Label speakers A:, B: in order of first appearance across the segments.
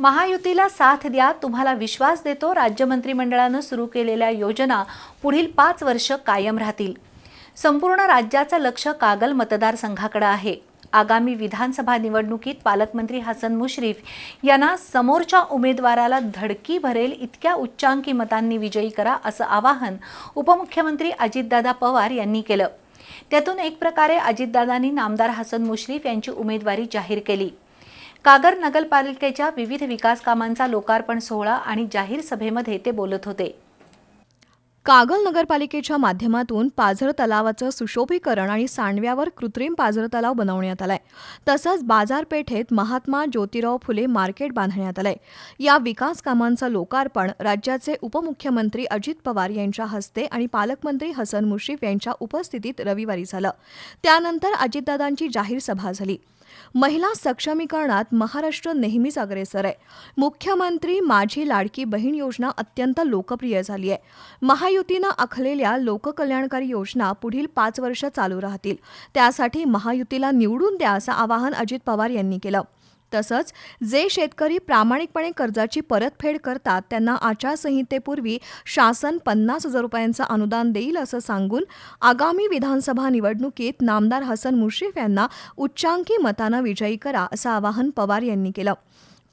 A: महायुतीला साथ द्या तुम्हाला विश्वास देतो राज्य मंत्रिमंडळानं सुरू केलेल्या योजना पुढील पाच वर्ष कायम राहतील. संपूर्ण राज्याचं लक्ष कागल मतदारसंघाकडे आहे. आगामी विधानसभा निवडणुकीत पालकमंत्री हसन मुश्रीफ यांना समोरच्या उमेदवाराला धडकी भरेल इतक्या उच्चांकी मतांनी विजयी करा असं आवाहन उपमुख्यमंत्री अजितदादा पवार यांनी केलं. त्यातून एक प्रकारे अजितदादांनी नामदार हसन मुश्रीफ यांची उमेदवारी जाहीर केली. कागर नगरपालिकेच्या विविध विकास कामांचा लोकार्पण सोहळा आणि जाहीर सभेमध्ये ते बोलत होते.
B: कागल नगरपालिकेच्या माध्यमातून पाझर तलावाचं सुशोभीकरण आणि सांडव्यावर कृत्रिम पाझर तलाव बनवण्यात आलाय. तसंच बाजारपेठेत महात्मा ज्योतिराव फुले मार्केट बांधण्यात आलंय. या विकास कामांचं लोकार्पण राज्याचे उपमुख्यमंत्री अजित पवार यांच्या हस्ते आणि पालकमंत्री हसन मुश्रीफ यांच्या उपस्थितीत रविवारी झालं. त्यानंतर अजितदादांची जाहीर सभा झाली. महिला सक्षमीकरणात महाराष्ट्र नेहमीच अग्रेसर आहे. मुख्यमंत्री माझी लाडकी बहीण योजना अत्यंत लोकप्रिय झाली आहे. महायुतीनं आखलेल्या लोककल्याणकारी योजना पुढील पाच वर्ष चालू राहतील. त्यासाठी महायुतीला निवडून द्या असं आवाहन अजित पवार यांनी केलं. तसंच जे शेतकरी प्रामाणिकपणे कर्जाची परतफेड करतात त्यांना आचारसंहितेपूर्वी शासन पन्नास हजार रुपयांचं अनुदान देईल असं सांगून आगामी विधानसभा निवडणुकीत नामदार हसन मुश्रीफ यांना उच्चांकी मतानं विजयी करा असं आवाहन पवार यांनी केलं.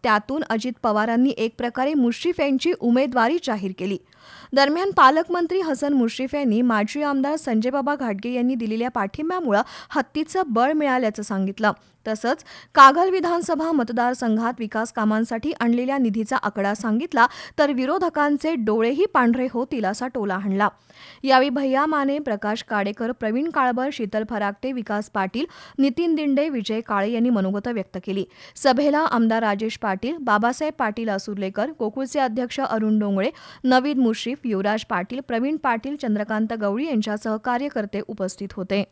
B: त्यातून अजित पवारांनी एक प्रकारे मुश्रीफ यांची उमेदवारी जाहीर केली. दरम्यान पालकमंत्री हसन मुश्रीफ यांनी माजी आमदार संजयबाबा घाटगे यांनी दिलेल्या पाठिंब्यामुळे हत्तीचं बळ मिळाल्याचं सांगितलं. तसंच कागल विधानसभा मतदारसंघात विकास कामांसाठी आणलेल्या निधीचा आकडा सांगितला तर विरोधकांचे डोळेही पांढरे होतील असा टोला हाणला यावेळी भैया माने प्रकाश काडेकर प्रवीण काळबर शीतल फराकटे विकास पाटील नितीन दिंडे विजय काळे यांनी मनोगत व्यक्त केली. सभेला आमदार राजेश पाटील पाटील बाबासाहेब पाटील असुर्लेकर गोकुळचे अध्यक्ष अरुण डोंगळे नवीद मुश्रीफ युवराज पाटील प्रवीण पाटील चंद्रकांत गवळी यांच्यासह कार्यकर्ते उपस्थित होते.